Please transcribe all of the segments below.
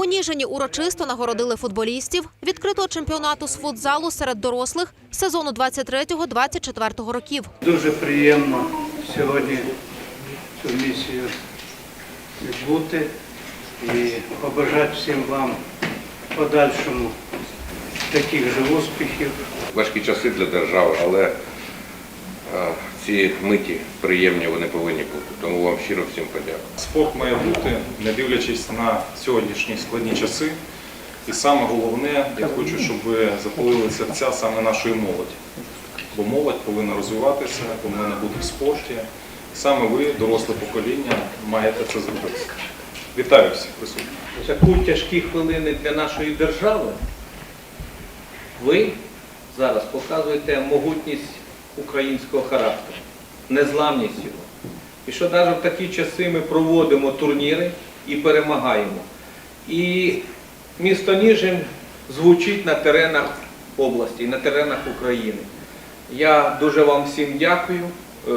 У Ніжині урочисто нагородили футболістів відкритого чемпіонату з футзалу серед дорослих сезону 23-24 років. Дуже приємно сьогодні цю місію відбути і побажати всім вам подальшому таких же успіхів. важкі часи для держави, але ці миті приємні вони повинні бути. Тому вам щиро всім подякую. Спорт має бути, не дивлячись на сьогоднішні складні часи. І саме головне, я хочу, щоб ви запалили серця саме нашої молоді. Бо молодь повинна розвиватися, повинна бути в спорті. Саме ви, доросле покоління, маєте це зробити. Вітаю всіх присутніх. Таку тяжкі хвилини для нашої держави ви зараз показуєте могутність українського характеру, незламність його. І що навіть в такі часи ми проводимо турніри і перемагаємо. І місто Ніжин звучить на теренах області, на теренах України. Я дуже вам всім дякую. Е,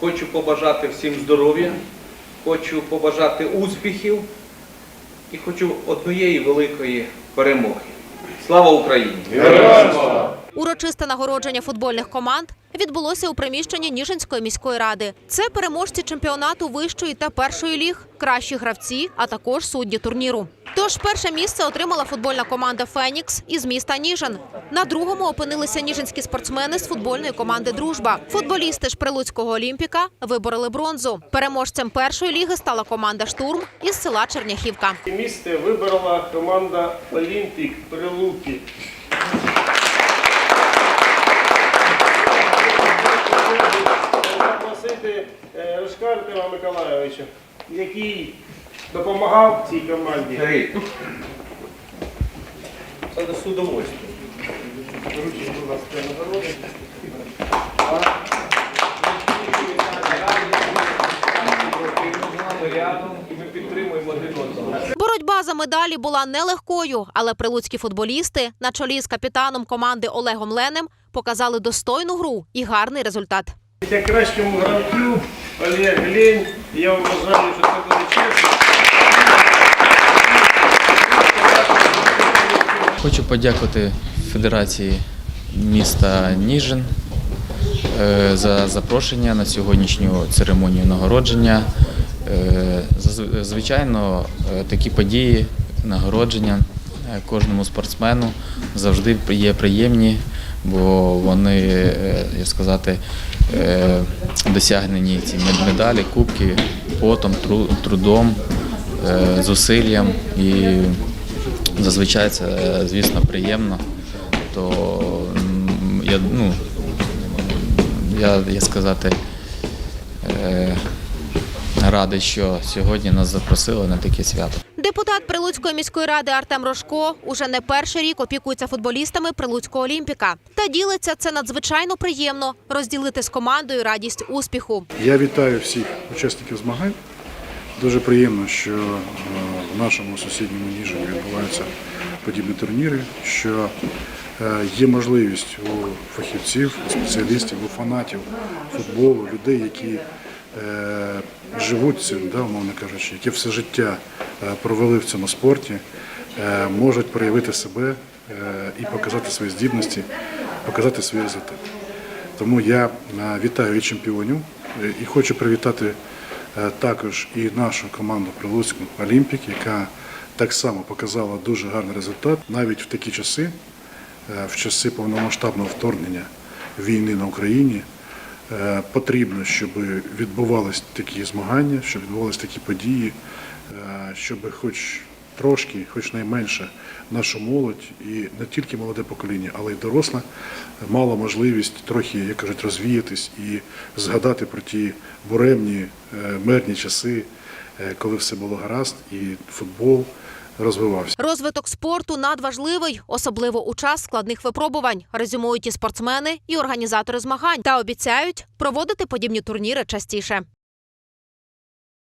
Хочу побажати всім здоров'я, хочу побажати успіхів і хочу однієї великої перемоги. Слава Україні! Урочисте нагородження футбольних команд відбулося у приміщенні Ніжинської міської ради. Це переможці чемпіонату вищої та першої ліг, кращі гравці, а також судді турніру. Тож перше місце отримала футбольна команда Фенікс із міста Ніжин. На другому опинилися ніжинські спортсмени з футбольної команди Дружба. Футболісти ж Прилуцького Олімпіка вибороли бронзу. Переможцем першої ліги стала команда Штурм із села Черняхівка. Місце вибрала команда Олімпік Прилуки. Запросити е, Рожка Артема Миколайовича, який допомагав цій команді. Це до судовольства. Вручіть, будь ласка, нагороди. Боротьба за медалі була нелегкою, але прилуцькі футболісти на чолі з капітаном команди Олегом Ленем показали достойну гру і гарний результат. Як кращому гравцю Олег Лень, я вам бажаю, що це буде чесно. Хочу подякувати Федерації міста Ніжин е, за запрошення на сьогоднішню церемонію нагородження. Е, Звичайно, е, такі події, нагородження кожному спортсмену завжди є приємні, бо вони, е, як сказати, е, досягнені ці мед- медалі, кубки потом, трудом, е, зусиллям і Зазвичай це, звісно, приємно. То я, ну, я, я сказати, радий, що сьогодні нас запросили на таке свято. Депутат Прилуцької міської ради Артем Рожко уже не перший рік опікується футболістами Прилуцького Олімпіка. Та ділиться це надзвичайно приємно розділити з командою радість успіху. Я вітаю всіх учасників змагань. Дуже приємно, що е, в нашому сусідньому Ніжині відбуваються подібні турніри, що е, є можливість у фахівців, у спеціалістів, у фанатів футболу, людей, які живуть цим, да, умовно кажучи, які все життя е, провели в цьому спорті, е, можуть проявити себе е, і показати свої здібності, показати свій результат. Тому я е, вітаю і чемпіонів е, і хочу привітати е, також і нашу команду Прилуцьку Олімпік, яка так само показала дуже гарний результат навіть в такі часи, е, в часи повномасштабного вторгнення війни на Україні. Е, Потрібно, щоб відбувалися такі змагання, щоб відбувалися такі події, е, щоб хоч трошки, хоч найменше, наша молодь і не тільки молоде покоління, але й доросла мала можливість трохи, як кажуть, розвіятись і згадати про ті буремні, е, мирні часи, коли все було гаразд, і футбол розвивався. Розвиток спорту надважливий, особливо у час складних випробувань. Резюмують і спортсмени, і організатори змагань та обіцяють проводити подібні турніри частіше.